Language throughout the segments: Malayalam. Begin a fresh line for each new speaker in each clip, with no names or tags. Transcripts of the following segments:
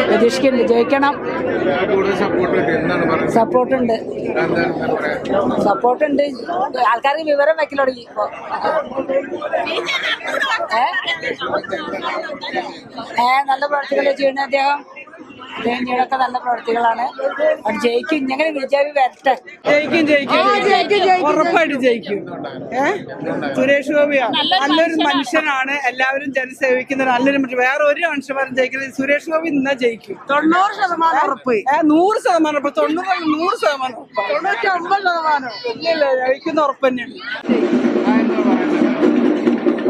പ്രതീക്ഷിക്കുന്നുണ്ട് ജയിക്കണം. സപ്പോർട്ടുണ്ട്. സപ്പോർട്ടുണ്ട്. ആൾക്കാർക്ക് വിവരം വെക്കൽ തുടങ്ങി ഇപ്പൊ. ഏ? നല്ല പ്രവർത്തികൾ ചെയ്യുന്ന അദ്ദേഹം? അദ്ദേഹം നല്ല പ്രവൃത്തികളാണ് അത് ജയിക്കും. ഇങ്ങനെ ബിജെപി വരട്ടെ.
ജയിക്കും ജയിക്കും ഉറപ്പായിട്ട് ജയിക്കും. സുരേഷ് ഗോപിയാ നല്ലൊരു മനുഷ്യനാണ്. എല്ലാവരും ജനസേവിക്കുന്ന നല്ലൊരു മനുഷ്യൻ വേറെ ഒരു മനുഷ്യന്മാരും ജയിക്കുന്നത് സുരേഷ് ഗോപി ഇന്ന ജയിക്കും. തൊണ്ണൂറ് ശതമാനം ഉറപ്പ്. നൂറ് ശതമാനം ഉറപ്പ്. തൊണ്ണൂറ് നൂറ് ശതമാനം. തൊണ്ണൂറ്റി ശതമാനം. ഇല്ല ഇല്ല ജയിക്കുന്ന ഉറപ്പ് തന്നെയാണ്.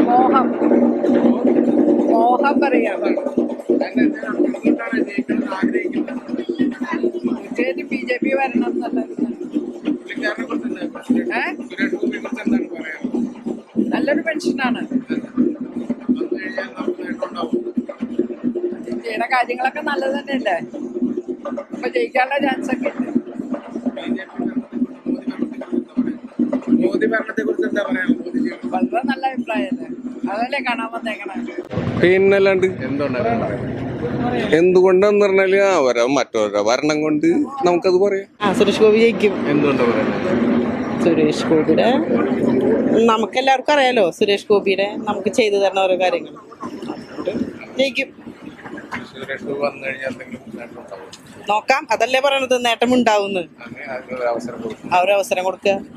മോഹം. മോഹം പറയാം. ജെ പി വരണം നല്ലൊരു പെൻഷനാണ്. ചെയ്യണ കാര്യങ്ങളൊക്കെ നല്ലത് തന്നെയല്ലേ? അപ്പൊ ജയിക്കാനുള്ള ചാൻസ് ഒക്കെ ഉണ്ട്.
മോദി ഭരണത്തെ കുറിച്ച് എന്താ പറയാനുള്ളത്? മോദി
വളരെ നല്ല അഭിപ്രായം അതല്ലേ കാണാൻ വന്നേക്കണേ.
പിന്നെ
എന്തുകൊണ്ടാണ്?
എന്തുകൊണ്ടെന്ന് പറഞ്ഞാൽ അവരെ മറ്റവരുടെ ഭരണം കൊണ്ട് നമുക്കത് പറയാം.
ആ സുരേഷ് ഗോപി ജയിക്കും. സുരേഷ് ഗോപിയുടെ നമുക്കെല്ലാവർക്കും അറിയാലോ സുരേഷ് ഗോപിയുടെ നമുക്ക് ചെയ്തു തരുന്ന ഓരോ കാര്യങ്ങൾ. ജയിക്കും.
സുരേഷ് ഗോപി വന്നു കഴിഞ്ഞാൽ എന്തെങ്കിലും നേട്ടമുണ്ടാവും
നോക്കാം അതല്ലേ പറയണത് നേട്ടം ഉണ്ടാവുന്നു
അങ്ങനെ അവസരം കൊടുക്കും
ആ അവസരം കൊടുക്കുക.